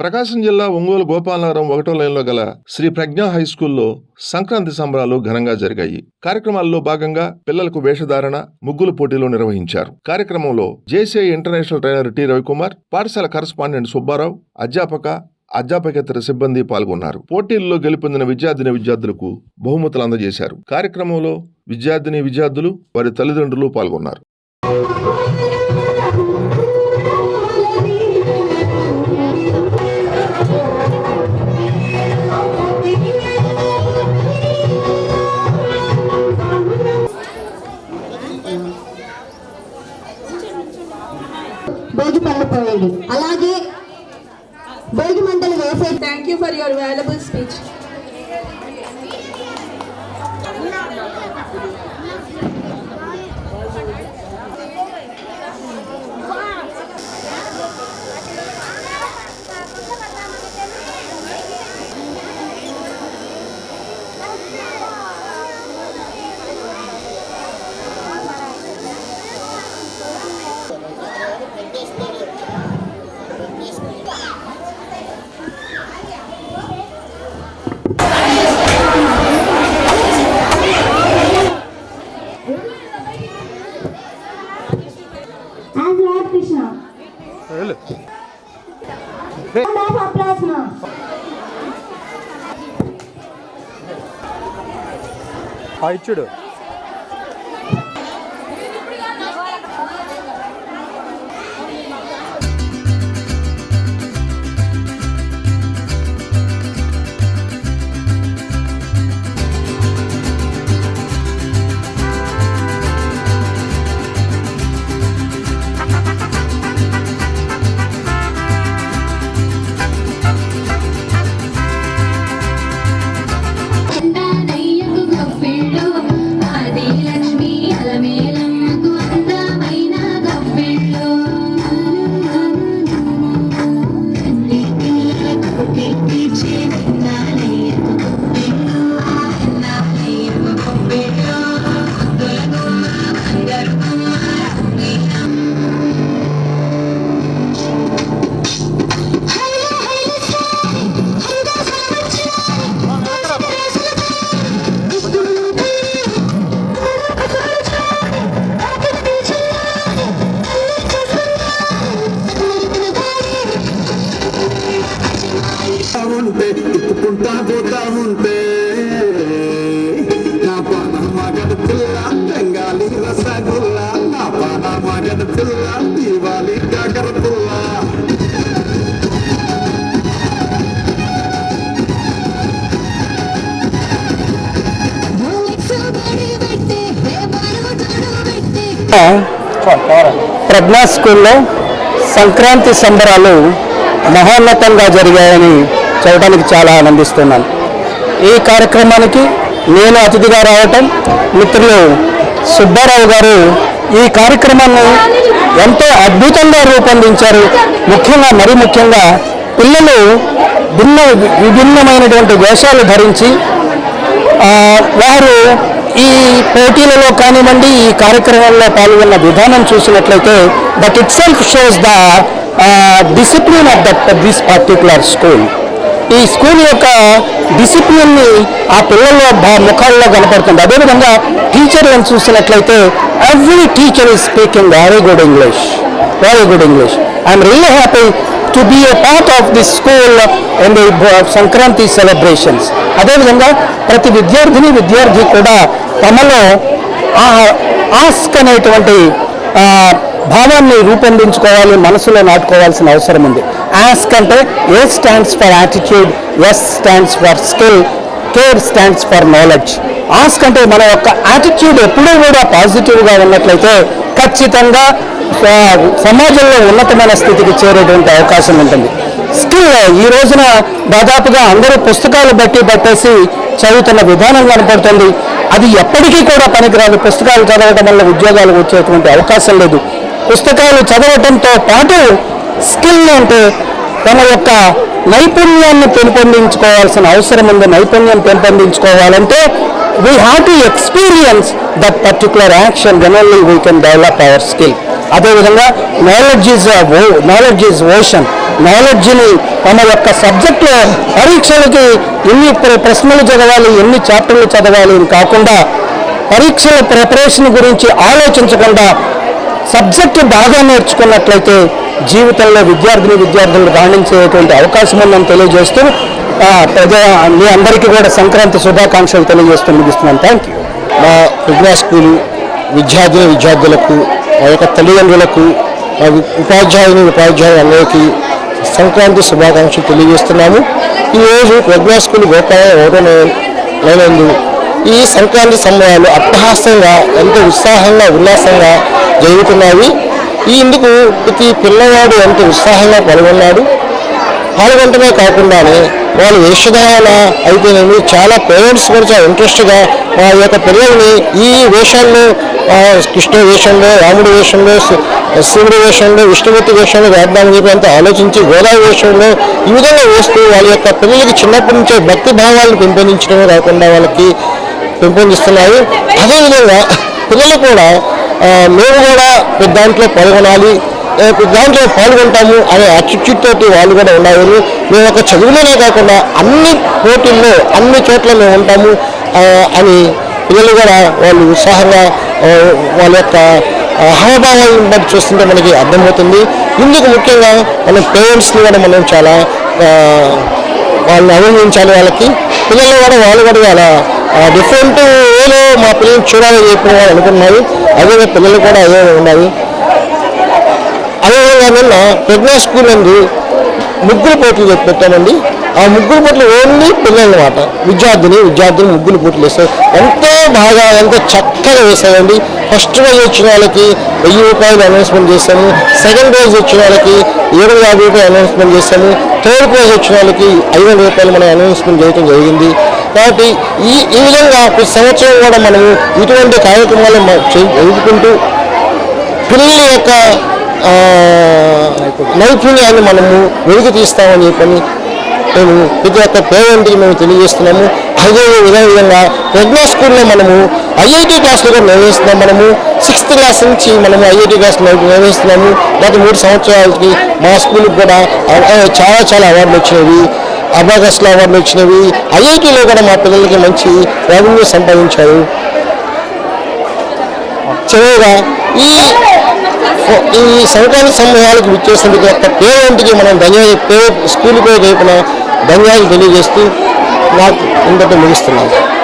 ప్రకాశం జిల్లా ఒంగోలు గోపాలనగరం ఒకటో లైన్లో గల శ్రీ ప్రజ్ఞా హై స్కూల్లో సంక్రాంతి సంబరాలు ఘనంగా జరిగాయి. కార్యక్రమాల్లో భాగంగా పిల్లలకు వేషధారణ ముగ్గులు పోటీలు నిర్వహించారు. కార్యక్రమంలో JCI international trainer T Ravikumar పాఠశాల కరస్పాండెంట్ సుబ్బారావు అధ్యాపక అధ్యాపకేతర సిబ్బంది పాల్గొన్నారు. పోటీల్లో గెలుపొందిన విద్యార్థిని విద్యార్థులకు బహుమతులు అందజేశారు. కార్యక్రమంలో విద్యార్థిని విద్యార్థులు వారి తల్లిదండ్రులు పాల్గొన్నారు. భోగి మంటలు వేసే Thank you for your valuable speech. ఇచ్చుడు పోతా పోతా ఉంటే నా పాన మగడ పిల్ల బెంగాలీ రసగుల్లా. నా పాన మగడ పిల్ల దివాలి కాకర పుల్ల. ప్రజ్ఞా స్కూల్లో సంక్రాంతి సంబరాలు మహోన్నతంగా జరిగాయని చెప్పడానికి చాలా ఆనందిస్తున్నాను. ఈ కార్యక్రమానికి నేను అతిథిగా రావటం మిత్రులు సుబ్బారావు గారు ఈ కార్యక్రమాన్ని ఎంతో అద్భుతంగా రూపొందించారు. ముఖ్యంగా మరీ ముఖ్యంగా పిల్లలు భిన్న విభిన్నమైనటువంటి వేషాలు ధరించి వారు ఈ పోటీలలో కానివ్వండి ఈ కార్యక్రమాల్లో పాల్గొన్న విధానం చూసినట్లయితే that itself shows the discipline of that this particular school ఈ స్కూల్ యొక్క డిసిప్లిన్ని ఆ పిల్లల ముఖాల్లో కనపడుతుంది. అదేవిధంగా టీచర్లను చూసినట్లయితే every teacher is speaking very good English very good English I'm really happy to be a part of the school and Sankranti celebrations అదేవిధంగా ప్రతి విద్యార్థిని విద్యార్థి కూడా తమలో ఆస్క్ అనేటువంటి భావాన్ని రూపొందించుకోవాలి మనసులో నాటుకోవాల్సిన అవసరం ఉంది. ఆస్క్ అంటే A stands for attitude S stands for skill K stands for knowledge ASK అంటే మన యొక్క యాటిట్యూడ్ ఎప్పుడూ కూడా పాజిటివ్గా ఉన్నట్లయితే ఖచ్చితంగా సమాజంలో ఉన్నతమైన స్థితికి చేరేటువంటి అవకాశం ఉంటుంది. స్కిల్ ఈ రోజున దాదాపుగా అందరూ పుస్తకాలు బట్టి పట్టేసి చదువుతున్న విధానం కనపడుతుంది. అది ఎప్పటికీ కూడా పనికిరాదు. పుస్తకాలు చదవటం వల్ల ఉద్యోగాలు వచ్చేటువంటి అవకాశం లేదు. పుస్తకాలు చదవటంతో పాటు స్కిల్ అంటే తన యొక్క నైపుణ్యాన్ని పెంపొందించుకోవాల్సిన అవసరం ఉంది. నైపుణ్యం పెంపొందించుకోవాలంటే we have to experience that particular action then only we can develop our skill అదేవిధంగా knowledge is knowledge is ocean నాలెడ్జ్ని తమ యొక్క సబ్జెక్టులో పరీక్షలకి ఎన్ని ప్రశ్నలు చదవాలి ఎన్ని చాప్టర్లు చదవాలి అని కాకుండా పరీక్షల ప్రిపరేషన్ గురించి ఆలోచించకుండా సబ్జెక్టు బాగా నేర్చుకున్నట్లయితే జీవితంలో విద్యార్థిని విద్యార్థులు రాణించేటువంటి అవకాశం ఉందని తెలియజేస్తూ ప్రజా మీ అందరికీ కూడా సంక్రాంతి శుభాకాంక్షలు తెలియజేస్తూ ముగిస్తున్నాను థ్యాంక్ యూ మా విద్యా స్కూల్ విద్యార్థిని విద్యార్థులకు మా యొక్క తల్లిదండ్రులకు మా ఉపాధ్యాయుని ఉపాధ్యాయులందరికీ సంక్రాంతి శుభాకాంక్షలు తెలియజేస్తున్నాము. ఈరోజు ప్రజ్ఞా స్కూల్ గోపాల ఒకటో లేనందు ఈ సంక్రాంతి సమయాలు అట్టహాసంగా ఎంతో ఉత్సాహంగా ఉల్లాసంగా జరుగుతున్నాయి. ఈ ఇందుకు ప్రతి పిల్లవాడు ఎంతో ఉత్సాహంగా పాల్గొన్నాడు. పాల్గొనటమే కాకుండానే వాళ్ళు వేషధారణ అయితేనేమి చాలా పేరెంట్స్ కూడా చాలా ఇంట్రెస్ట్గా మా యొక్క పిల్లల్ని ఈ వేషాల్లో కృష్ణ వేషంలో రాముడి వేషంలో శివుడి వేషంలో విష్ణుమూర్తి వేషంలో వేద్దామని చెప్పి అంతా ఆలోచించి గోదావరి వేషంలో ఈ విధంగా వేస్తూ వాళ్ళ యొక్క పిల్లలకి చిన్నప్పటి నుంచే భక్తి భావాలను పెంపొందించడమే కాకుండా వాళ్ళకి పెంపొందిస్తున్నాయి. అదేవిధంగా పిల్లలు కూడా మేము కూడా పెద్ద దాంట్లో పాల్గొనాలి. దాంట్లో పాల్గొంటాము అనే అచ్చుచిత్తోటి వాళ్ళు కూడా ఉండాలని మేము ఒక చదువులోనే కాకుండా అన్ని పోటీల్లో అన్ని చోట్ల మేము ఉంటాము అని పిల్లలు కూడా వాళ్ళు ఉత్సాహంగా వాళ్ళ యొక్క హావభావాలను బట్టి చూస్తుంటే మనకి అర్థమవుతుంది. ఇందుకు ముఖ్యంగా మన పేరెంట్స్ని కూడా మనం చాలా వాళ్ళని అభినందించాలి వాళ్ళకి. పిల్లలు కూడా వాళ్ళు కూడా చాలా డిఫరెంట్ వేలో మా పిల్లలు చూడాలని చెప్పి అనుకున్నాయి. అదే పిల్లలు కూడా అదే ఉండాలి అదేవిధంగా నిన్న ప్రజ్ఞా స్కూల్ నందు ముగ్గురు పోటీలు చెప్పి పెట్టామండి. ఆ ముగ్గురు పోట్లు ఓన్లీ పిల్లలు అనమాట విద్యార్థిని విద్యార్థులు ముగ్గురు పోట్లు వేస్తారు ఎంతో బాగా ఎంతో చక్కగా వేశారండి. ఫస్ట్ రోజు వచ్చిన వాళ్ళకి వెయ్యి రూపాయలు అనౌన్స్మెంట్ చేశాము. సెకండ్ రోజు వచ్చిన వాళ్ళకి ఏడు యాభై రూపాయలు అనౌన్స్మెంట్ చేశాము. థర్డ్ రోజు వచ్చిన వాళ్ళకి ఐదు వందల రూపాయలు మనం అనౌన్స్మెంట్ చేయడం జరిగింది. కాబట్టి ఈ ఈ విధంగా ప్రతి సంవత్సరం కూడా మనము ఇటువంటి కార్యక్రమాలు ఎదుర్కొంటూ పిల్లల యొక్క నైపుణ్యాన్ని మనము వెలుగు తీస్తామని చెప్పని మేము ప్రతి ఒక్క పేరెంట్కి మేము తెలియజేస్తున్నాము. అదే విధంగా ప్రజ్ఞా స్కూల్లో మనము ఐఐటి క్లాసులు కూడా నిర్వహిస్తున్నాం. మనము సిక్స్త్ క్లాస్ నుంచి మనము ఐఐటి క్లాస్ నిర్వహిస్తున్నాము. గత మూడు సంవత్సరాలకి మా స్కూల్కి కూడా చాలా చాలా అవార్డులు వచ్చినవి. అబాగస్లో అవార్డులు వచ్చినవి ఐఐటీలో కూడా మా పిల్లలకి మంచి రెవెన్యూ సంపాదించారు. చివరిగా ఈ ఈ సంక్రాంతి సమయాలకు విచ్చేసిన ఒక పేరెంట్కి మనం ధన్యవాదాలు పే స్కూల్ పేరు రేపున ధన్యవాదాలు తెలియజేస్తూ నాకు ఇంతటి ముగిస్తున్నాను